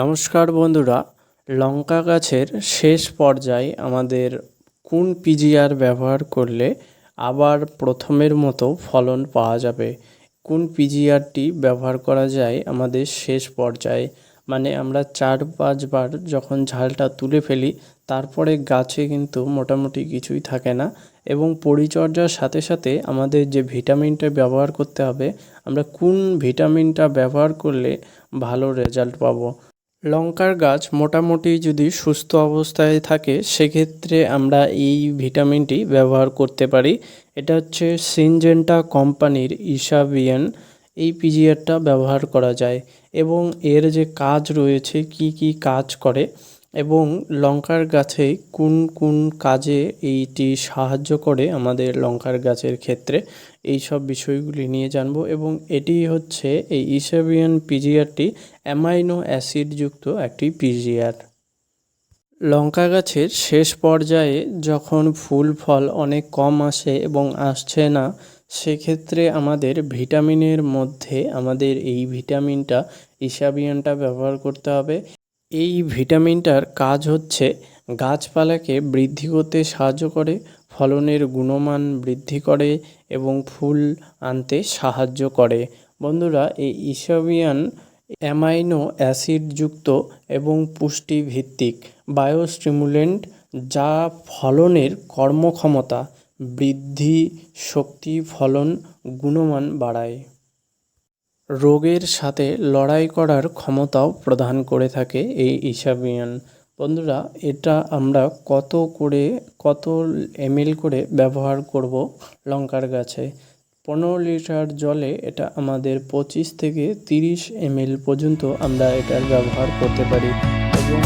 নমস্কার বন্ধুরা, লঙ্কা গাছের শেষ পর্যায়ে আমাদের কোন পিজিআর ব্যবহার করলে আবার প্রথমের মতো ফলন পাওয়া যাবে? কোন পিজিআরটি ব্যবহার করা যায় আমাদের শেষ পর্যায়ে? মানে আমরা চার পাঁচবার যখন ঝালটা তুলে ফেলি, তারপরে গাছে কিন্তু মোটামুটি কিছুই থাকে না এবং পরিচর্যার সাথে সাথে আমাদের যে ভিটামিনটা ব্যবহার করতে হবে, আমরা কোন ভিটামিনটা ব্যবহার করলে ভালো রেজাল্ট পাবো? লঙ্কার গাছ মোটামুটি যদি সুস্থ অবস্থায় থাকে, সেক্ষেত্রে আমরা এই ভিটামিনটি ব্যবহার করতে পারি। এটা হচ্ছে সিনজেন্টা কোম্পানির ইসাবিয়ান এই পিজিআরটা ব্যবহার করা যায়। এবং এর যে কাজ রয়েছে, কি কি কাজ করে এবং লঙ্কার গাছে কোন কোন কাজে এইটি সাহায্য করে আমাদের লঙ্কার গাছের ক্ষেত্রে, এই সব বিষয়গুলি নিয়ে জানব। এবং এটি হচ্ছে এই ইসাবিয়ান পিজিআরটি অ্যামাইনো অ্যাসিডযুক্ত একটি পিজিআর। লঙ্কা গাছের শেষ পর্যায়ে যখন ফুল ফল অনেক কম আসে এবং আসছে না, সেক্ষেত্রে আমাদের ভিটামিনের মধ্যে আমাদের এই ভিটামিনটা, ইসাবিয়ানটা ব্যবহার করতে হবে। এই ভিটামিনটার কাজ হচ্ছে গাছপালাকে বৃদ্ধি করতে সাহায্য করে, ফলনের গুণমান বৃদ্ধি করে এবং ফুল আনতে সাহায্য করে। বন্ধুরা, এই ইসাবিয়ান অ্যামাইনো অ্যাসিডযুক্ত এবং পুষ্টিভিত্তিক বায়োস্টিমুলেন্ট যা ফলনের কর্মক্ষমতা, বৃদ্ধি, শক্তি, ফলন, গুণমান বাড়ায়। রোগের সাথে লড়াই করার ক্ষমতাও প্রদান করে থাকে এই ইসাবিয়ান। বন্ধুরা, এটা আমরা কত করে, কত এমএল করে ব্যবহার করব লঙ্কার গাছে? পনেরো লিটার জলে এটা আমাদের পঁচিশ থেকে তিরিশ এমএল পর্যন্ত আমরা এটার ব্যবহার করতে পারি এবং